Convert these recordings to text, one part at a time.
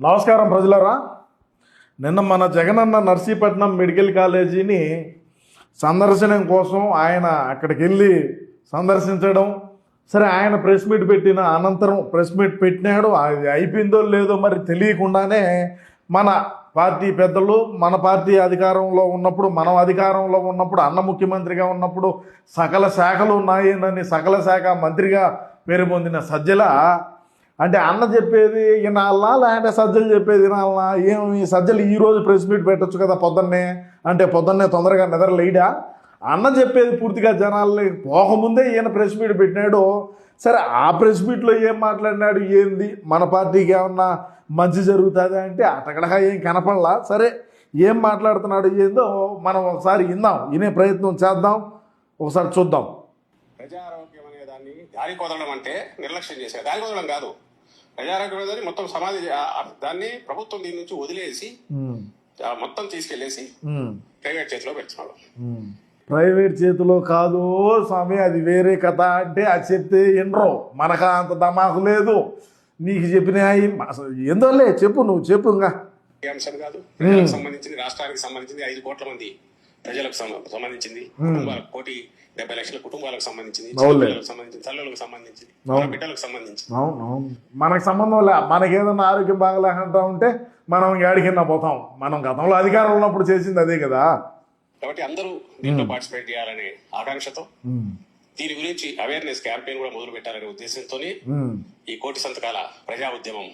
నమస్కారం ప్రజలరా. నిన్న మన జగనన్న నర్సీపట్నం మెడికల్ కాలేజీని సందర్శనం కోసం ఆయన అక్కడికి వెళ్ళి సందర్శించడం సరే ఆయన ప్రెస్ మీట్ పెట్టిన అనంతరం ప్రెస్ మీట్ పెట్టినాడు అది అయిపోయిందో లేదో మరి తెలియకుండానే మన పార్టీ పెద్దలు మన పార్టీ అధికారంలో ఉన్నప్పుడు మనం అధికారంలో ఉన్నప్పుడు అన్న ముఖ్యమంత్రిగా ఉన్నప్పుడు సకల శాఖలు ఉన్నాయని సకల శాఖ మంత్రిగా పేరు పొందిన సజ్జల అంటే అన్న చెప్పేది వినాలనా? లేదంటే సజ్జలు చెప్పేది వినాలనా? ఏమి? సజ్జలు ఈ ప్రెస్ మీట్ పెట్టొచ్చు కదా పొద్దున్నే? అంటే పొద్దున్నే తొందరగా నిద్ర లేడా? అన్న చెప్పేది పూర్తిగా జనాల్ని పోకముందే ఈయన ప్రెస్ మీట్ పెట్టినాడు. సరే ఆ ప్రెస్ మీట్లో ఏం మాట్లాడినాడు? ఏంది? మన పార్టీకి ఏమన్నా మంచి జరుగుతుంది అంటే అటకడగా ఏం కనపడలా? సరే ఏం మాట్లాడుతున్నాడు ఏందో మనం ఒకసారి విందాం. వినే ప్రయత్నం చేద్దాం. ఒకసారి చూద్దాం. దారి కుదరడం అంటే నిర్లక్ష్యం చేశారు. దారి కుదరడం కాదు. ప్రజారోగ్యం అనేది మొత్తం సమాధి దాన్ని ప్రభుత్వం దీని నుంచి వదిలేసి మొత్తం తీసుకెళ్ళేసి. ప్రైవేట్ చేతిలో పెడుతున్నాడు ప్రైవేట్ చేతిలో కాదు స్వామి అది వేరే కథ అంటే అది చెప్తే ఎన్రో. మనకు అంత దమాకు లేదు. నీకు చెప్పిన ఏందోలే చెప్పు నువ్వు చెప్పు ఇంకా. అంశం కాదు? ప్రజలకు సంబంధించింది రాష్ట్రానికి సంబంధించింది ఐదు కోట్ల మంది ప్రజలకు సంబ- సంబంధించింది కుటుంబాలకు కోటి డెబ్బై లక్షల కుటుంబాలకు సంబంధించింది సంబంధించింది తల్లులకు సంబంధించింది బిడ్డలకు సంబంధించి అవును అవును. మనకు సంబంధం లే. మనకి ఏదైనా ఆరోగ్యం బాగలేకుండా ఉంటే మనం ఏడికిన్నా పోతాం. మనం గతంలో అధికారంలో ఉన్నప్పుడు చేసింది అదే కదా. కాబట్టి అందరూ దీంట్లో పార్టిసిపేట్ చేయాలనే ఆకాంక్షతో దీని గురించి అవేర్నెస్ క్యాంపెయిన్ కూడా మొదలు పెట్టాలనే ఉద్దేశంతోనే ఉమ్. ఈ కోటి సంతకాల ప్రజా ఉద్యమం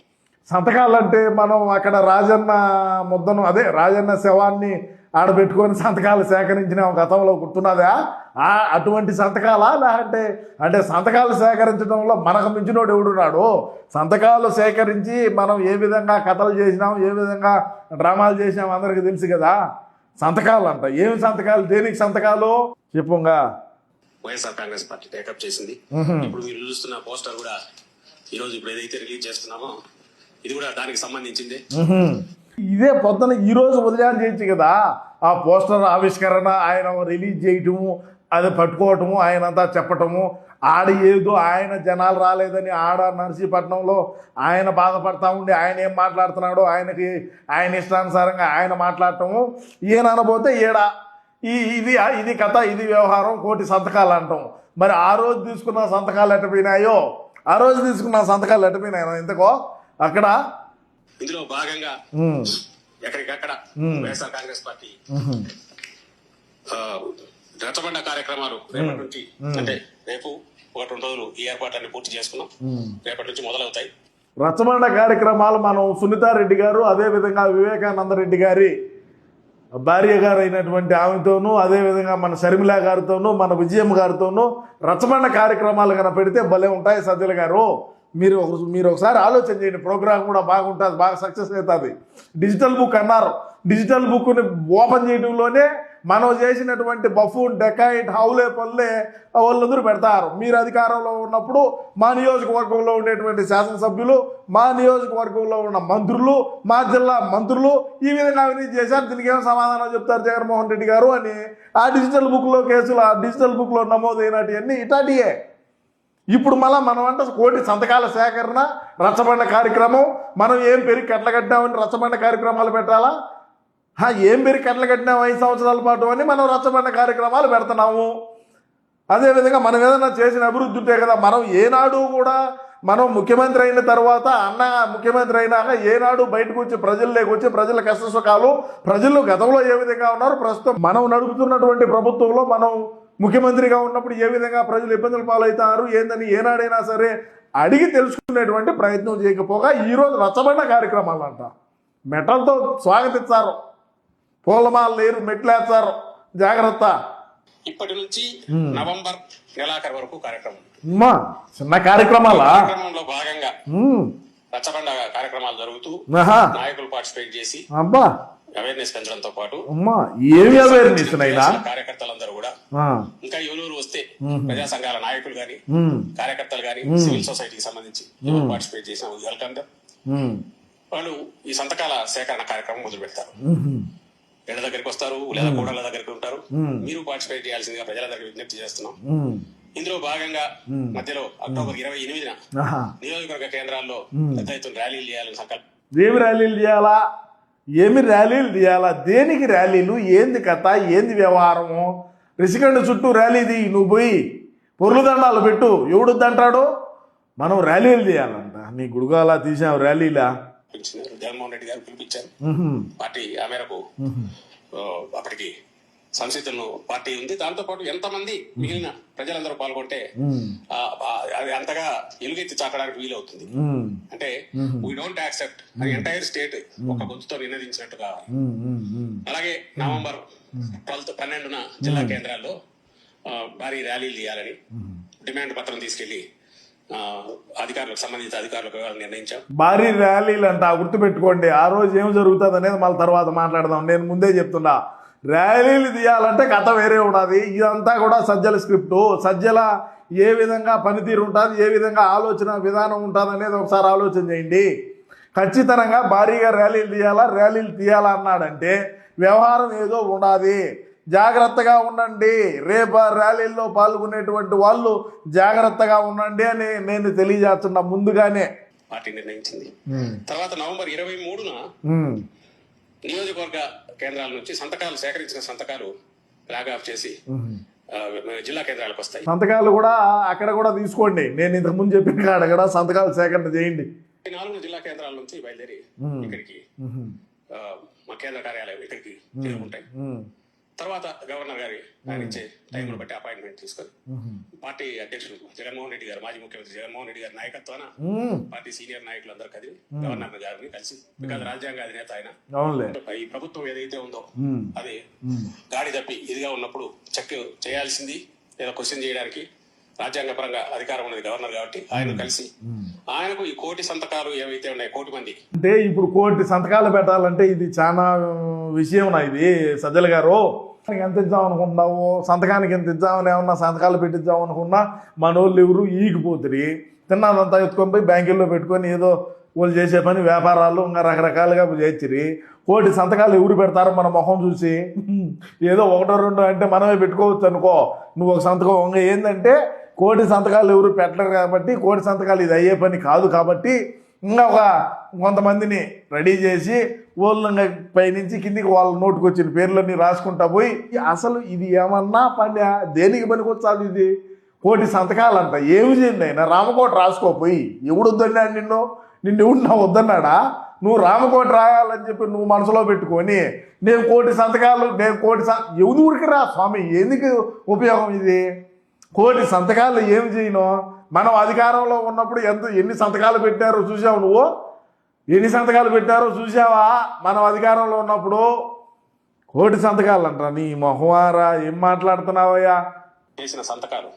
సంతకాలంటే మనం అక్కడ రాజన్న ముద్దను అదే రాజన్న శవాన్ని ఆడబెట్టుకొని సంతకాలు సేకరించిన గతంలో గుర్తున్నదా? ఆ అటువంటి సంతకాలా? లేదంటే అంటే సంతకాలు సేకరించడంలో మనకు మించినోడు ఎవడున్నాడు? సంతకాలు సేకరించి మనం ఏ విధంగా కథలు చేసినాం ఏ విధంగా డ్రామాలు చేసినాం అందరికీ తెలుసు కదా. సంతకాలు అంట ఏమి సంతకాలు? దేనికి సంతకాలు? చెప్పుగా. YSR Congress party take up చేసింది. ఇప్పుడు మీరు చూస్తున్న పోస్టర్ కూడా ఈ రోజు ఇప్పుడు ఏదైతే రిలీజ్ చేస్తున్నామో ఇది కూడా దానికి సంబంధించింది. ఇదే పొద్దున ఈరోజు ఉదయం చేయొచ్చు కదా. ఆ పోస్టర్ ఆవిష్కరణ ఆయన రిలీజ్ చేయటము అది పట్టుకోవటము ఆయన అంతా చెప్పటము. ఆడ ఏదో ఆయన జనాలు రాలేదని ఆడ నర్సీపట్నంలో ఆయన బాధపడతా ఉండి ఆయన ఏం మాట్లాడుతున్నాడో ఆయనకి ఆయన ఇష్టానుసారంగా ఆయన మాట్లాడటము. ఈయన అనబోతే ఈడ ఈ ఇది ఇది కథ ఇది వ్యవహారం కోటి సంతకాలు అంటాం మరి ఆ రోజు తీసుకున్న సంతకాలు ఎట్టపోయినాయో ఆ రోజు తీసుకున్న సంతకాలు ఎట్టపోయినాయో ఇంతకో అక్కడ ఇందులో భాగంగా. ఎక్కడికక్కడ వైఎస్ఆర్ కాంగ్రెస్ పార్టీ రచ్చబండ కార్యక్రమాలు రేపటి నుంచి అంటే రేపు ఒకటి రెండు రోజులు ఈ ఏర్పాట్లన్నీ పూర్తి చేసుకున్నాం. రేపటి నుంచి మొదలవుతాయి. రచ్చబండ కార్యక్రమాలు మనం సునీతారెడ్డి గారు అదేవిధంగా వివేకానంద రెడ్డి గారి భార్య గారు అయినటువంటి ఆమెతోనూ అదేవిధంగా మన షర్మిల గారితోనూ మన విజయమ్మ గారితోనూ రచ్చబండ కార్యక్రమాలు కనుక పెడితే భలే ఉంటాయి సజ్జల గారు. మీరు ఒక- మీరు ఒకసారి ఆలోచన చేయండి. ప్రోగ్రామ్ కూడా బాగుంటుంది బాగా సక్సెస్ అవుతుంది. డిజిటల్ బుక్ అన్నారు. డిజిటల్ బుక్ని ఓపెన్ చేయడంలోనే మనం చేసినటువంటి బఫూన్ డెకాయిట్ హౌలే పల్లె వాళ్ళందరూ పెడతారు. మీరు అధికారంలో ఉన్నప్పుడు మా నియోజకవర్గంలో ఉండేటువంటి శాసనసభ్యులు మా నియోజకవర్గంలో ఉన్న మంత్రులు మా జిల్లా మంత్రులు ఈ విధంగా అవినీతి చేశారు. దీనికి ఏం సమాధానం చెప్తారు జగన్మోహన్ రెడ్డి గారు అని ఆ డిజిటల్ బుక్లో కేసులు ఆ డిజిటల్ బుక్లో నమోదైనటువన్నీ ఇటాటియే. ఇప్పుడు మళ్ళీ మనం అంటే కోటి సంతకాల సేకరణ రచ్చబండ కార్యక్రమం మనం ఏం పెరిగి కట్ల కట్టినామని రచ్చబండ కార్యక్రమాలు పెట్టాలా? ఏం పెరిగి కట్ల కట్టినాం ఐదు సంవత్సరాల పాటు అని మనం రచ్చబండ కార్యక్రమాలు పెడుతున్నాము. అదేవిధంగా మనం ఏదైనా చేసిన అభివృద్ధి ఉంటే కదా మనం ఏనాడు కూడా మనం ముఖ్యమంత్రి అయిన తర్వాత అన్న ముఖ్యమంత్రి అయినాక ఏనాడు బయటకు వచ్చి ప్రజల్లోకి వచ్చి ప్రజల కష్ట సుఖాలు ప్రజలు గతంలో ఏ విధంగా ఉన్నారు ప్రస్తుతం మనం నడుపుతున్నటువంటి ప్రభుత్వంలో మనం ముఖ్యమంత్రిగా ఉన్నప్పుడు ఏ విధంగా ప్రజలు ఇబ్బందులు పాలవుతారు ఏందని ఏనాడైనా సరే అడిగి తెలుసుకునేటువంటి ప్రయత్నం చేయకపోగా ఈరోజు రచ్చబండ కార్యక్రమాలు అంట మెటల్తో స్వాగతిస్తారు. పూలమాల లేరు మెట్లేస్తారు. జాగ్రత్త. ఇప్పటి నుంచి నవంబర్ నెలాఖరు వరకు కార్యక్రమం. చిన్న కార్యక్రమాలా? కార్యక్రమంలో భాగంగా రచ్చబండ కార్యక్రమాలు జరుగుతూ నాయకులు పార్టిసిపేట్ చేసి అబ్బా. అవేర్నెస్ పెంచడంతో పాటు అమ్మా ఏమి అవేర్నెస్ కార్యకర్తలందరూ కూడా ఇంకా ఎవరెవరు వస్తే ప్రజా సంఘాల నాయకులు గాని కార్యకర్తలు గాని సివిల్ సొసైటీకి సంబంధించి పార్టిసిపేట్ చేసిన వెల్కమ్. వాళ్ళు ఈ సంతకాల సేకరణ కార్యక్రమం మొదలు పెడతారు ఇళ్ళ దగ్గరికి వస్తారు లేదా కూడళ్ళ దగ్గరికి ఉంటారు. మీరు పార్టిసిపేట్ చేయాల్సిందిగా ప్రజల దగ్గర విజ్ఞప్తి చేస్తున్నాం. ఇందులో భాగంగా మధ్యలో అక్టోబర్ ఇరవై ఎనిమిదిన నియోజకవర్గ కేంద్రాల్లో పెద్ద ఎత్తున ర్యాలీలు చేయాలని సంకల్పం. ఏమి ర్యాలీలు చేయాలా? ఏమి ర్యాలీలు చేయాలా? దేనికి ర్యాలీలు? ఏంది కథ? ఏంది వ్యవహారము? రిషికండ చుట్టూ ర్యాలీ తీ నువ్వు పోయి. పొర్లు దండాలు పెట్టు. ఎవడొద్దంటాడు మనం ర్యాలీలు చేయాలంట. నీ గుడుగాలా తీసాం ర్యాలీలా? జగన్మోహన్ రెడ్డి గారు పిలిపించారు. పార్టీ ఆ మేరకు అప్పటికి సంసిద్ధులను పార్టీ ఉంది. దాంతో పాటు ఎంతమంది మిగిలిన ప్రజలందరూ పాల్గొంటే అది అంతగా ఎలుగెత్తి చాకడానికి వీలవుతుంది. అంటే వీ డోంట్ యాక్సెప్ట్ అది ఎంటైర్ స్టేట్ ఒక గొంతుతో నినదించినట్టు కావాలి. అలాగే నవంబర్ ట్వెల్త్ పన్నెండున జిల్లా కేంద్రాల్లో భారీ ర్యాలీలు చేయాలని డిమాండ్ పత్రం తీసుకెళ్ళి అధికారులకు సంబంధిత అధికారులకు నిర్ణయించాం. భారీ ర్యాలీలు అంట గుర్తుపెట్టుకోండి. ఆ రోజు ఏం జరుగుతుంది అనేది మళ్ళీ తర్వాత మాట్లాడదాం. నేను ముందే చెప్తున్నా. ర్యాలీలు తీయాలంటే కథ వేరే ఉన్నది ఇదంతా కూడా సజ్జల స్క్రిప్ట్. సజ్జల ఏ విధంగా పనితీరు ఉంటుంది ఏ విధంగా ఆలోచన విధానం ఉంటుంది అనేది ఒకసారి ఆలోచన చేయండి. ఖచ్చితంగా భారీగా ర్యాలీలు తీయాలా? ర్యాలీలు తీయాలా అన్నాడంటే వ్యవహారం ఏదో ఉండాది. జాగ్రత్తగా ఉండండి. రేపు ర్యాలీల్లో పాల్గొనేటువంటి వాళ్ళు జాగ్రత్తగా ఉండండి అని నేను తెలియజేస్తున్నా ముందుగానే. పార్టీ నిర్ణయించింది. తర్వాత నవంబర్ ఇరవై మూడున. నియోజకవర్గ కేంద్రాల నుంచి సంతకాలు సేకరించిన సంతకాలు లాగ్ ఆఫ్ చేసి జిల్లా కేంద్రాలకు వస్తాయి. సంతకాలు కూడా అక్కడ కూడా తీసుకోండి. నేను ఇంతకు ముందు చెప్పిన కాడ కూడా సంతకాలు సేకరణ చేయండి. నాలుగు జిల్లా కేంద్రాల నుంచి బయలుదేరి ఇక్కడికి మా కేంద్ర కార్యాలయం ఇక్కడికి చేరుకుంటాయి. తర్వాత గవర్నర్ గారి ఆయన ఇచ్చే టైంను బట్టి అపాయింట్మెంట్ తీసుకొని పార్టీ అధ్యక్షులు జగన్మోహన్ రెడ్డి గారు మాజీ ముఖ్యమంత్రి జగన్మోహన్ రెడ్డి గారి నాయకత్వాన. పార్టీ సీనియర్ నాయకులు అందరూ కదిలి గవర్నర్ గారిని కలిసి బికాజ్ రాజ్యాంగ అధినేత ఆయన ఈ ప్రభుత్వం ఏదైతే ఉందో. అది గాడి తప్పి ఇదిగా ఉన్నప్పుడు చెక్ చేయాల్సింది లేదా క్వశ్చన్ చేయడానికి రాజ్యాంగ పరంగా అధికారం ఉన్నది గవర్నర్ కాబట్టి ఆయన కలిసి ఆయనకు ఈ కోటి సంతకాలు ఏవైతే ఉన్నాయో కోటి మంది అంటే ఇప్పుడు కోటి సంతకాలు పెట్టాలంటే ఇది చాలా విషయం నా ఇది సజ్జల గారు. ఎంత ఇద్దాం అనుకుంటున్నావు సంతకానికి ఎంత ఇద్దామని ఏమన్నా సంతకాలు పెట్టిద్దాం అనుకున్నా? మన వాళ్ళు ఎవరు ఈగిపోతుంది తిన్నదంతా ఎత్తుకొని పోయి బ్యాంకుల్లో పెట్టుకొని ఏదో వాళ్ళు చేసే పని వ్యాపారాలు ఇంకా రకరకాలుగా చేసిరి కోటి సంతకాలు ఎవరు పెడతారో మన ముఖం చూసి. ఏదో ఒకటో రెండో అంటే మనమే పెట్టుకోవచ్చు అనుకో. నువ్వు ఒక సంతకం ఇంకా ఏంటంటే కోటి సంతకాలు ఎవరు పెట్టరు కాబట్టి కోటి సంతకాలు ఇది అయ్యే పని కాదు కాబట్టి ఇంకా ఒక కొంతమందిని రెడీ చేసి వాళ్ళ పైనుంచి కిందికి వాళ్ళ నోటుకు వచ్చిన పేర్లన్నీ రాసుకుంటా పోయి అసలు ఇది ఏమన్నా పని దేనికి పనికొచ్చాది ఇది? కోటి సంతకాలంట. ఏమి చేయండి ఆయన? రామకోట రాసుకోపోయి ఎవడు వద్దన్నాడు నిన్ను? నిన్ను ఎవడు నా వద్దన్నాడా? నువ్వు రామకోట రాయాలని చెప్పి నువ్వు మనసులో పెట్టుకొని నేను కోటి సంతకాలు నేను కోటి సం ఎవరి ఊరికి రా స్వామి? ఎందుకు ఉపయోగం ఇది? కోటి సంతకాలు ఏం చేయను? మనం అధికారంలో ఉన్నప్పుడు ఎంత ఎన్ని సంతకాలు పెట్టారో చూసావు నువ్వు? ఎన్ని సంతకాలు పెట్టారో చూసావా మనం అధికారంలో ఉన్నప్పుడు కోటి సంతకాలు అంటారా నీ మొహమారా? ఏం మాట్లాడుతున్నావయ్యా? చేసిన సంతకాలు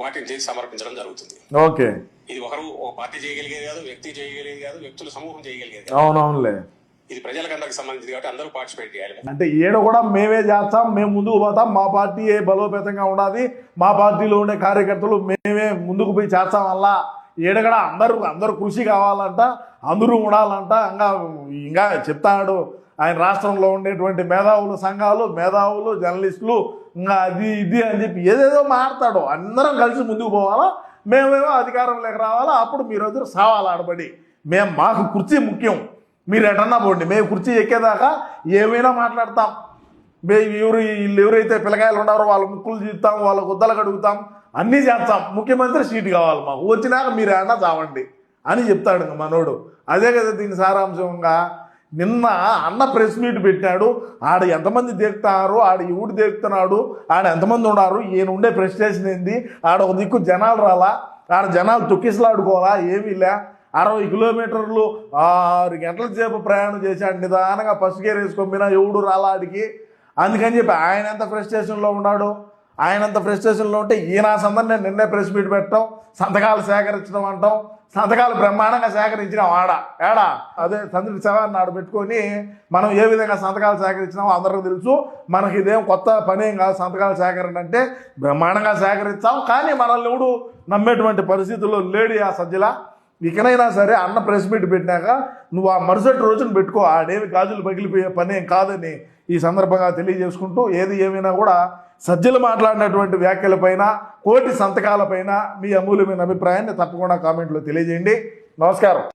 వాటిని చేసి సమర్పించడం జరుగుతుంది. ఓకే. ఇది ఒకరు ఒక పార్టీ చేయగలిగేది కాదు వ్యక్తి చేయగలిగేది కాదు వ్యక్తుల సమూహం చేయగలిగేది. అవునవునులే. ఇది ప్రజలకు సంబంధించింది కాబట్టి అందరూ పార్టిసిపేట్ చేయాలి. అంటే ఈడ కూడా మేమే చేస్తాం మేము ముందుకు పోతాం మా పార్టీ ఏ బలోపేతంగా ఉండాలి మా పార్టీలో ఉండే కార్యకర్తలు మేమే ముందుకు పోయి చేస్తాం వల్ల ఈడ కూడా అందరూ అందరూ కృషి కావాలంట అందరూ ఉండాలంట ఇంకా ఇంకా చెప్తాడు. ఆయన రాష్ట్రంలో ఉండేటువంటి మేధావులు సంఘాలు మేధావులు జర్నలిస్టులు ఇంకా అది ఇది అని చెప్పి ఏదేదో మాట్లాడతాడు అందరం కలిసి ముందుకు పోవాలా మేమేమో అధికారంలోకి రావాలా అప్పుడు మీరందరూ సావాలి ఆడబడి మేము మాకు కుర్చీ ముఖ్యం. మీరు ఎటన్నా పోండి. మేము కుర్చీ ఎక్కేదాకా ఏమైనా మాట్లాడతాం. మేము ఎవరు వీళ్ళు ఎవరైతే పిల్లకాయలు ఉన్నారో వాళ్ళ ముక్కులు చూస్తాం వాళ్ళ గుద్దలు కడుగుతాం అన్నీ చేస్తాం. ముఖ్యమంత్రి సీటు కావాలి మాకు. వచ్చినాక మీరు ఏమన్నా చావండి అని చెప్తాడు ఇంక మనోడు. అదే కదా దీని సారాంశంగా. నిన్న అన్న ప్రెస్ మీట్ పెట్టాడు ఆడ ఎంతమంది దేకుతున్నారు ఆడ ఎవడు దేగుతున్నాడు ఆడ ఎంతమంది ఉన్నారు? ఈయన ఉండే ప్రెస్టేషన్ ఏంది? ఆడ ఒక దిక్కు జనాలు రాలా? ఆడ జనాలు తొక్కిసలాడుకోవాలా? ఏమీ లే అరవై కిలోమీటర్లు ఆరు గంటల సేపు ప్రయాణం చేశాడు. నిదానంగా ఫస్ట్ గేర్ వేసుకొమ్మినా ఎవడు రాలా ఆడికి? అందుకని చెప్పి ఆయన ఎంత ఫ్రస్ట్రేషన్లో ఉన్నాడు ఆయన అంత ఫ్రస్ట్రేషన్లో ఉంటే ఈయన సందర్భం నేను నిన్నే ప్రెస్ మీట్ పెట్టడం సంతకాలు సేకరించడం అంటాం సంతకాలు బ్రహ్మాండంగా సేకరించినాం ఆడ ఏడా? అదే తండ్రి శవాన్ని ఆడ పెట్టుకొని మనం ఏ విధంగా సంతకాలు సేకరించినామో అందరికీ తెలుసు. మనకి ఇదేం కొత్త పని ఏం కాదు సంతకాలు సేకరణ అంటే బ్రహ్మాండంగా సేకరిస్తాం కానీ మనల్ని ఎవడు నమ్మేటువంటి పరిస్థితుల్లో లేడు ఆ సజ్జల. ఇకనైనా సరే అన్న ప్రెస్ మీట్ పెట్టినాక నువ్వు ఆ మరుసటి రోజున పెట్టుకో ఆడేమి గాజులు పగిలిపోయే పని కాదని ఈ సందర్భంగా తెలియజేసుకుంటూ ఏది ఏమైనా కూడా సజ్జలు మాట్లాడినటువంటి వ్యాఖ్యలపైన కోటి సంతకాలపైన మీ అమూల్యమైన అభిప్రాయాన్ని తప్పకుండా కామెంట్లో తెలియజేయండి. నమస్కారం.